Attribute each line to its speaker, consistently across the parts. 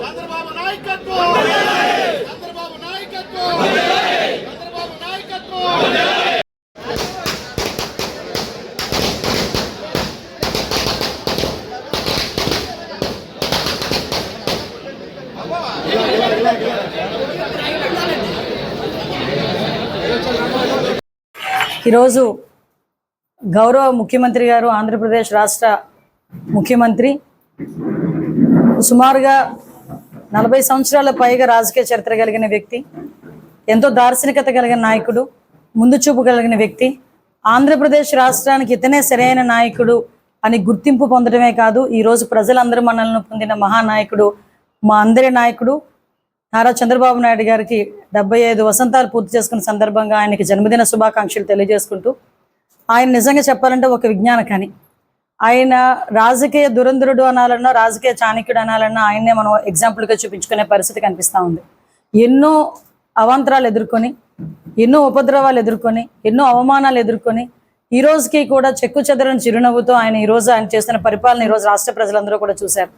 Speaker 1: చంద్రబాబు నాయకత్వం!
Speaker 2: ఈరోజు గౌరవ ముఖ్యమంత్రి గారు ఆంధ్రప్రదేశ్ రాష్ట్ర ముఖ్యమంత్రి. సుమారుగా నలభై సంవత్సరాల పైగా రాజకీయ చరిత్ర కలిగిన వ్యక్తి ఎంతో దార్శనికత కలిగిన నాయకుడు ముందు చూపు కలిగిన వ్యక్తి. ఆంధ్రప్రదేశ్ రాష్ట్రానికి ఇతనే సరైన నాయకుడు అని గుర్తింపు పొందడమే కాదు ఈరోజు ప్రజలందరూ మనల్ని పొందిన మహానాయకుడు మా అందరి నాయకుడు నారా చంద్రబాబు నాయుడు గారికి డెబ్బై ఐదు వసంతాలు పూర్తి చేసుకున్న సందర్భంగా ఆయనకి జన్మదిన శుభాకాంక్షలు తెలియజేసుకుంటూ ఆయన నిజంగా చెప్పాలంటే ఒక విజ్ఞాన కని. ఆయన రాజకీయ దురంధరుడు అనాలన్నా రాజకీయ చాణక్యుడు అనాలన్నా ఆయన్నే మనం ఎగ్జాంపుల్గా చూపించుకునే పరిస్థితి కనిపిస్తూ ఉంది. ఎన్నో అవాంతరాలు ఎదుర్కొని ఎన్నో ఉపద్రవాలు ఎదుర్కొని ఎన్నో అవమానాలు ఎదుర్కొని ఈ రోజుకి కూడా చెక్కు చెదరని చిరునవ్వుతో ఆయన ఈ రోజు ఆయన చేస్తున్న పరిపాలన ఈ రోజు రాష్ట్ర ప్రజలందరూ కూడా చూశారు.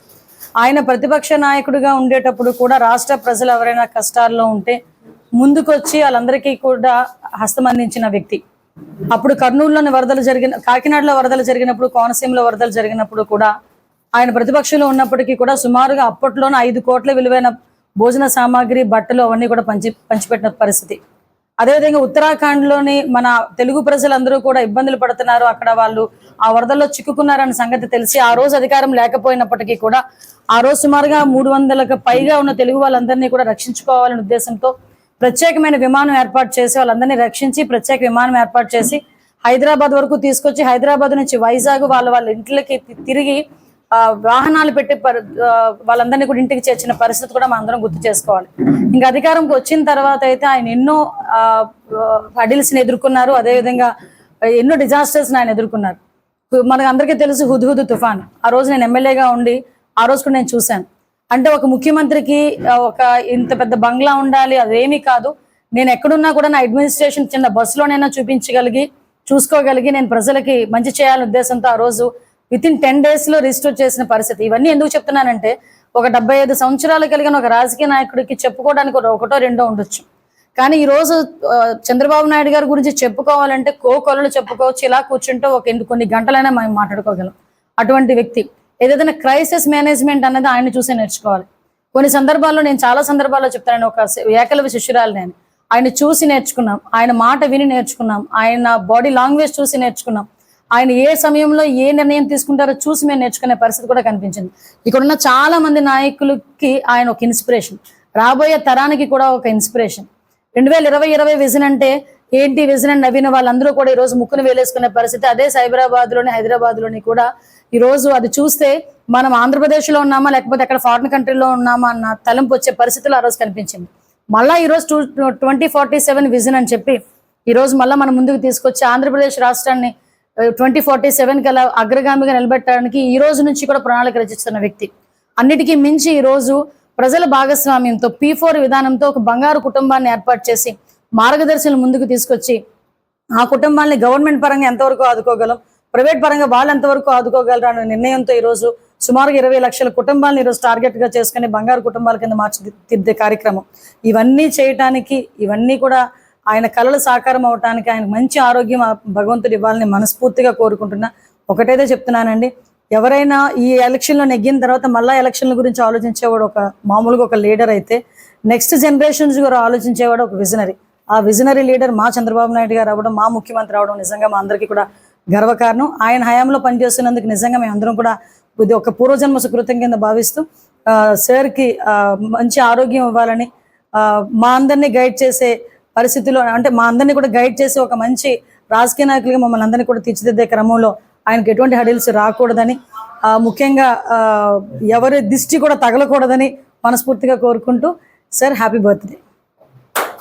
Speaker 2: ఆయన ప్రతిపక్ష నాయకుడిగా ఉండేటప్పుడు కూడా రాష్ట్ర ప్రజలు ఎవరైనా కష్టాల్లో ఉంటే ముందుకొచ్చి వాళ్ళందరికీ కూడా హస్తం అందించిన వ్యక్తి. అప్పుడు కర్నూలులోని వరదలు జరిగిన కాకినాడలో వరదలు జరిగినప్పుడు కోనసీమలో వరదలు జరిగినప్పుడు కూడా ఆయన ప్రతిపక్షంలో ఉన్నప్పటికీ కూడా సుమారుగా అప్పట్లోనే ఐదు కోట్ల విలువైన భోజన సామాగ్రి బట్టలు అవన్నీ కూడా పంచి పంచిపెట్టిన పరిస్థితి. అదేవిధంగా ఉత్తరాఖండ్లోని మన తెలుగు ప్రజలందరూ కూడా ఇబ్బందులు పడుతున్నారు. అక్కడ వాళ్ళు ఆ వరదల్లో చిక్కుకున్నారన్న సంగతి తెలిసి ఆ రోజు అధికారం లేకపోయినప్పటికీ కూడా ఆ రోజు సుమారుగా మూడు వందలకు పైగా ఉన్న తెలుగు వాళ్ళందరినీ కూడా రక్షించుకోవాలనే ఉద్దేశంతో ప్రత్యేకమైన విమానం ఏర్పాటు చేసి వాళ్ళందరినీ రక్షించి ప్రత్యేక విమానం ఏర్పాటు చేసి హైదరాబాద్ వరకు తీసుకొచ్చి హైదరాబాద్ నుంచి వైజాగ్ వాళ్ళ వాళ్ళ ఇంట్లోకి తిరిగి వాహనాలు పెట్టి వాళ్ళందరినీ కూడా ఇంటికి చేర్చిన పరిస్థితి కూడా మనందరం గుర్తు చేసుకోవాలి. ఇంకా అధికారంకి వచ్చిన తర్వాత అయితే ఆయన ఎన్నో హడిల్స్ని ఎదుర్కొన్నారు. అదేవిధంగా ఎన్నో డిజాస్టర్స్ని ఆయన ఎదుర్కొన్నారు. మనకు అందరికీ తెలుసు హుద్హుద్ తుఫాన్. ఆ రోజు నేను ఎమ్మెల్యేగా ఉండి ఆ రోజు కూడా నేను చూశాను. అంటే ఒక ముఖ్యమంత్రికి ఒక ఇంత పెద్ద బంగ్లా ఉండాలి అదేమీ కాదు. నేను ఎక్కడున్నా కూడా నా అడ్మినిస్ట్రేషన్ చిన్న బస్సులోనైనా చూపించగలిగి చూసుకోగలిగి నేను ప్రజలకి మంచి చేయాలనే ఉద్దేశంతో ఆ రోజు విత్ ఇన్ టెన్ డేస్లో రిజిస్టర్ చేసిన పరిస్థితి. ఇవన్నీ ఎందుకు చెప్తున్నానంటే ఒక డెబ్బై ఐదు సంవత్సరాలు కలిగిన ఒక రాజకీయ నాయకుడికి చెప్పుకోవడానికి ఒకటో రెండో ఉండొచ్చు. కానీ ఈ రోజు చంద్రబాబు నాయుడు గారి గురించి చెప్పుకోవాలంటే కో కొలలు చెప్పుకోవచ్చు ఇలా కూర్చుంటే ఒక కొన్ని గంటలైనా మనం మాట్లాడుకోగలం. అటువంటి వ్యక్తి. ఏదైనా క్రైసిస్ మేనేజ్మెంట్ అనేది ఆయన చూసే నేర్చుకోవాలి. కొన్ని సందర్భాల్లో నేను చాలా సందర్భాల్లో చెప్తాను ఒక ఏకలవి శిష్యురాలు నేను. ఆయన చూసి నేర్చుకున్నాం ఆయన మాట విని నేర్చుకున్నాం ఆయన బాడీ లాంగ్వేజ్ చూసి నేర్చుకున్నాం. ఆయన ఏ సమయంలో ఏ నిర్ణయం తీసుకుంటారో చూసి మేము నేర్చుకునే పరిస్థితి కూడా కనిపించింది. ఇక్కడ ఉన్న చాలా మంది నాయకులకి ఆయన ఒక ఇన్స్పిరేషన్. రాబోయే తరానికి కూడా ఒక ఇన్స్పిరేషన్. రెండు వేల ఇరవై ఇరవై విజన్ అంటే ఏంటి విజన్ అని నవ్విన వాళ్ళందరూ కూడా ఈ రోజు ముక్కును వేలేసుకునే పరిస్థితి. అదే సైబరాబాద్లోని హైదరాబాద్లోని కూడా ఈరోజు అది చూస్తే మనం ఆంధ్రప్రదేశ్లో ఉన్నామా లేకపోతే అక్కడ ఫారిన్ కంట్రీలో ఉన్నామా అన్న తలంపు వచ్చే పరిస్థితులు ఆ రోజు కనిపించింది. మళ్ళా ఈరోజు two twenty forty seven vision అని చెప్పి ఈరోజు మళ్ళీ మళ్ళా మనం ముందుకు తీసుకొచ్చి ఆంధ్రప్రదేశ్ రాష్ట్రాన్ని ట్వంటీ ఫార్టీ సెవెన్ కల అగ్రగామిగా నిలబెట్టడానికి ఈ రోజు నుంచి కూడా ప్రణాళిక రచిస్తున్న వ్యక్తి. అన్నిటికీ మించి ఈరోజు ప్రజల భాగస్వామ్యంతో పీ ఫోర్ విధానంతో ఒక బంగారు కుటుంబాన్ని ఏర్పాటు చేసి మార్గదర్శనం ముందుకు తీసుకొచ్చి ఆ కుటుంబాన్ని గవర్నమెంట్ పరంగా ఎంతవరకు ఆదుకోగలం ప్రైవేట్ పరంగా వాళ్ళు ఎంతవరకు ఆదుకోగలరు అనే నిర్ణయంతో ఈరోజు సుమారుగా ఇరవై లక్షల కుటుంబాలను ఈరోజు టార్గెట్గా చేసుకుని బంగారు కుటుంబాల కింద మార్చిదిద్దే కార్యక్రమం. ఇవన్నీ చేయటానికి ఇవన్నీ కూడా ఆయన కళలు సాకారం అవటానికి ఆయన మంచి ఆరోగ్యం భగవంతుడు ఇవ్వాలని మనస్ఫూర్తిగా కోరుకుంటున్నా. ఒకటైతే చెప్తున్నానండి ఎవరైనా ఈ ఎలక్షన్లో నెగ్గిన తర్వాత మళ్ళా ఎలక్షన్ల గురించి ఆలోచించేవాడు ఒక మామూలుగా ఒక లీడర్ అయితే నెక్స్ట్ జనరేషన్స్ కూడా ఆలోచించేవాడు ఒక విజనరీ ఆ విజనరీ లీడర్ మా చంద్రబాబు నాయుడు గారు అవ్వడం మా ముఖ్యమంత్రి అవడం నిజంగా మా అందరికీ కూడా గర్వకారణం. ఆయన హయాంలో పనిచేస్తున్నందుకు నిజంగా మేము అందరం కూడా ఇది ఒక పూర్వజన్మ సుకృతం కింద భావిస్తూ ఆ, సార్కి మంచి ఆరోగ్యం ఇవ్వాలని మా అందరినీ గైడ్ చేసే పరిస్థితిలో అంటే మా అందరినీ కూడా గైడ్ చేసి ఒక మంచి రాజకీయ నాయకులుగా మమ్మల్ని అందరినీ కూడా తీర్చిదిద్దే క్రమంలో ఆయనకు ఎటువంటి హడిల్స్ రాకూడదని ముఖ్యంగా ఎవరి దిష్టి కూడా తగలకూడదని మనస్ఫూర్తిగా కోరుకుంటూ సార్ హ్యాపీ బర్త్డే.